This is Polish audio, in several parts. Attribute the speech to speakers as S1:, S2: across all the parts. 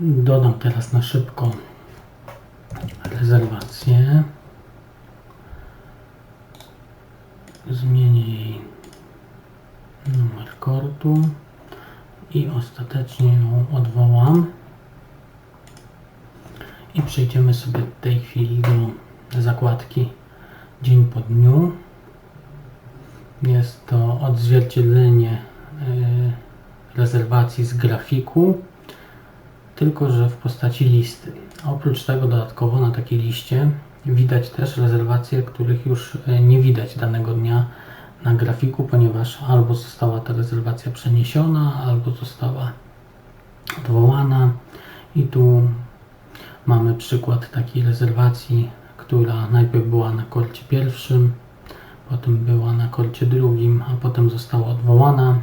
S1: Dodam teraz na szybko rezerwację. Zmienię jej numer kortu i ostatecznie ją odwołam. I przejdziemy sobie w tej chwili do zakładki dzień po dniu. Jest to odzwierciedlenie y, rezerwacji z grafiku, tylko że w postaci listy. Oprócz tego dodatkowo na takiej liście widać też rezerwacje, których już y, nie widać danego dnia na grafiku, ponieważ albo została ta rezerwacja przeniesiona, albo została odwołana. I tu mamy przykład takiej rezerwacji, która najpierw była na korcie pierwszym, potem była na korcie drugim, a potem została odwołana.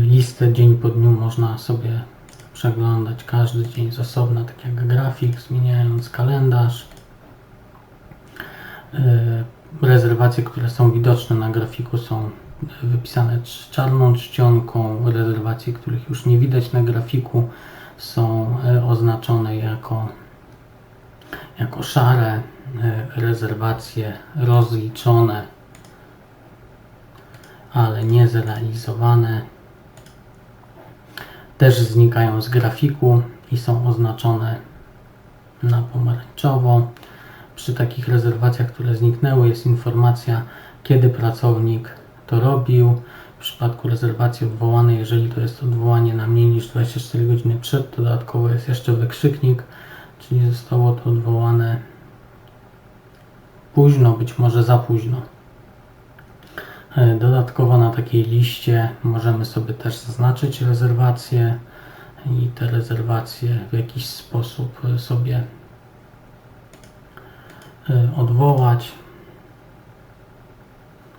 S1: Listę dzień po dniu można sobie przeglądać każdy dzień z osobna, tak jak grafik, zmieniając kalendarz. Y, Rezerwacje, które są widoczne na grafiku są wypisane cz- czarną czcionką. Rezerwacje, których już nie widać na grafiku są y, oznaczone jako, jako szare. Y, Rezerwacje rozliczone, ale nie zrealizowane też znikają z grafiku i są oznaczone na pomarańczowo. Przy takich rezerwacjach, które zniknęły, jest informacja, kiedy pracownik to robił. W przypadku rezerwacji odwołanej, jeżeli to jest odwołanie na mniej niż 24 godziny przed, to dodatkowo jest jeszcze wykrzyknik, czyli zostało to odwołane późno, być może za późno. E, Dodatkowo na takiej liście możemy sobie też zaznaczyć rezerwacje i te rezerwacje w jakiś sposób e, sobie e, odwołać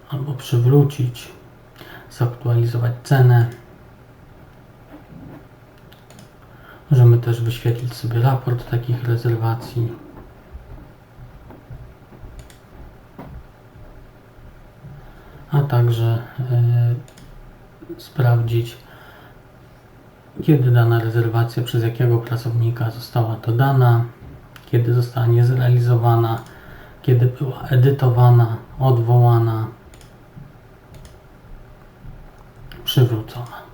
S1: albo przywrócić, zaktualizować cenę. Możemy też wyświetlić sobie raport takich rezerwacji. A także e, sprawdzić, kiedy dana rezerwacja przez jakiego pracownika została dodana, kiedy została niezrealizowana, kiedy była edytowana, odwołana, przywrócona.